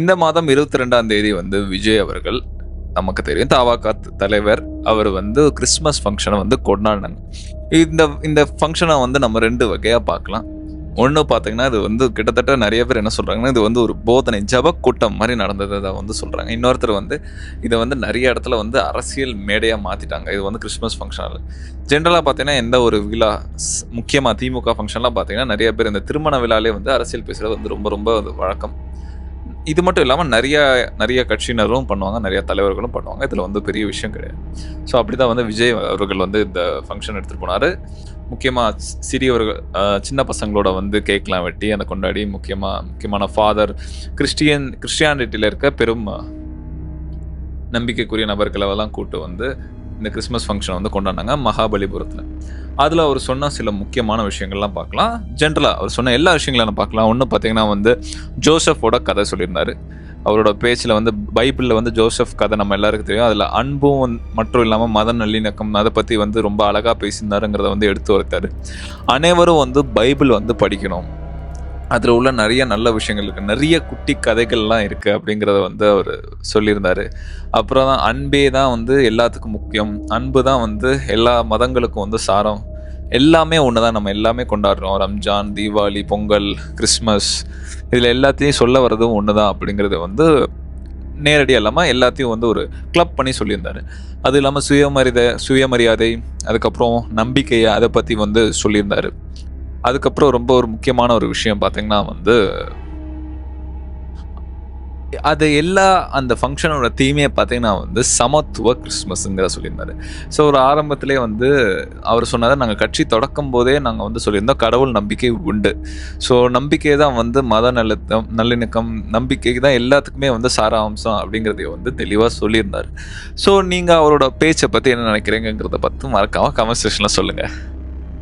இந்த மாதம் இருபத்தி ரெண்டாம் தேதி வந்து விஜய் அவர்கள் நமக்கு தெரியும். தாவாக்கா தலைவர் அவர் வந்து கிறிஸ்மஸ் ஃபங்க்ஷனை வந்து கொண்டாடினாங்க. இந்த இந்த ஃபங்க்ஷனை வந்து நம்ம ரெண்டு வகையாக பார்க்கலாம். ஒன்று பார்த்தீங்கன்னா இது வந்து கிட்டத்தட்ட நிறைய பேர் என்ன சொல்கிறாங்கன்னா இது வந்து ஒரு போதனை ஜப கூட்டம் மாதிரி நடந்ததை வந்து சொல்கிறாங்க இன்னொருத்தர் வந்து இதை வந்து நிறைய இடத்துல வந்து அரசியல் மேடையாக மாற்றிட்டாங்க இது வந்து கிறிஸ்மஸ் ஃபங்க்ஷனில் ஜென்ரலாக பார்த்தீங்கன்னா எந்த ஒரு விழா முக்கியமாக திமுக ஃபங்க்ஷன்லாம் பார்த்தீங்கன்னா நிறைய பேர் இந்த திருமண விழாலே வந்து அரசியல் பேசுகிறது வந்து ரொம்ப ரொம்ப வழக்கம். இது மட்டும் இல்லாமல் நிறையா நிறைய கட்சியினரும் பண்ணுவாங்க நிறைய தலைவர்களும் பண்ணுவாங்க. இதில் வந்து பெரிய விஷயம் கிடையாது. ஸோ அப்படி தான் வந்து விஜய் அவர்கள் வந்து இந்த ஃபங்க்ஷன் எடுத்துகிட்டு போனார். முக்கியமாக சிறியவர்கள் சின்ன பசங்களோட வந்து கேக்லாம் வெட்டி அதை கொண்டாடி முக்கியமாக முக்கியமான ஃபாதர் கிறிஸ்டியன் கிறிஸ்டியானிட்டியில் இருக்க பெரும் நம்பிக்கைக்குரிய நபர்களை எல்லாம் கூட்டு வந்து இந்த கிறிஸ்மஸ் ஃபங்க்ஷனை வந்து கொண்டாடினாங்க. மகாபலிபுரத்தில். அதில் அவர் சொன்ன சில முக்கியமான விஷயங்கள்லாம் பார்க்கலாம். ஜென்ரலாக அவர் சொன்ன எல்லா விஷயங்களும் நம்ம பார்க்கலாம். ஒன்று பார்த்தீங்கன்னா வந்து ஜோசஃபோட கதை சொல்லியிருந்தார். அவரோட பேச்சில் வந்து பைபிளில் வந்து ஜோசப் கதை நம்ம எல்லாருக்கும் தெரியும். அதில் அன்பும் மற்றும் இல்லாமல் மத நல்லிணக்கம் அதை பற்றி வந்து ரொம்ப அழகாக பேசியிருந்தாருங்கிறத வந்து எடுத்து வைத்தார் அனைவரும் வந்து பைபிள் வந்து படிக்கணும். அதில் உள்ள நிறைய நல்ல விஷயங்கள் இருக்குது நிறைய குட்டி கதைகள்லாம் இருக்குது அப்படிங்கிறத வந்து அவர் சொல்லியிருந்தார். அப்புறம் தான் அன்பே தான் வந்து எல்லாத்துக்கும் முக்கியம். அன்பு தான் வந்து எல்லா மதங்களுக்கும் வந்து சாரம். எல்லாமே ஒன்று தான். நம்ம எல்லாமே கொண்டாடுறோம். ரம்ஜான் தீபாவளி பொங்கல் கிறிஸ்மஸ் இதில் எல்லாத்தையும் சொல்ல வர்றதும் ஒன்று தான் அப்படிங்கிறது வந்து நேரடியாக இல்லாமல் எல்லாத்தையும் வந்து ஒரு கிளப் பண்ணி சொல்லியிருந்தார். அது இல்லாமல் சுயமரியாதை சுயமரியாதை அதுக்கப்புறம் நம்பிக்கையை அதை பற்றி வந்து சொல்லியிருந்தாரு. அதுக்கப்புறம் ரொம்ப ஒரு முக்கியமான ஒரு விஷயம் பார்த்தீங்கன்னா வந்து அது எல்லா அந்த ஃபங்க்ஷனோட தீமையை பார்த்தீங்கன்னா வந்து சமத்துவ கிறிஸ்மஸ்ங்கிற சொல்லியிருந்தாரு. ஸோ ஒரு ஆரம்பத்திலே வந்து அவர் சொன்னதை நாங்கள் கட்சி தொடக்கும் போதே நாங்கள் வந்து சொல்லியிருந்தோம் கடவுள் நம்பிக்கை உண்டு. ஸோ நம்பிக்கை தான் வந்து மத நல்லத்தம் நல்லிணக்கம் நம்பிக்கை தான் எல்லாத்துக்குமே வந்து சாராம்சம் அப்படிங்கிறதைய வந்து தெளிவாக சொல்லியிருந்தார். ஸோ நீங்கள் அவரோட பேச்சை பற்றி என்ன நினைக்கிறீங்கிறத பற்றி மறக்காமல் கமெண்ட் செஷனில் சொல்லுங்கள்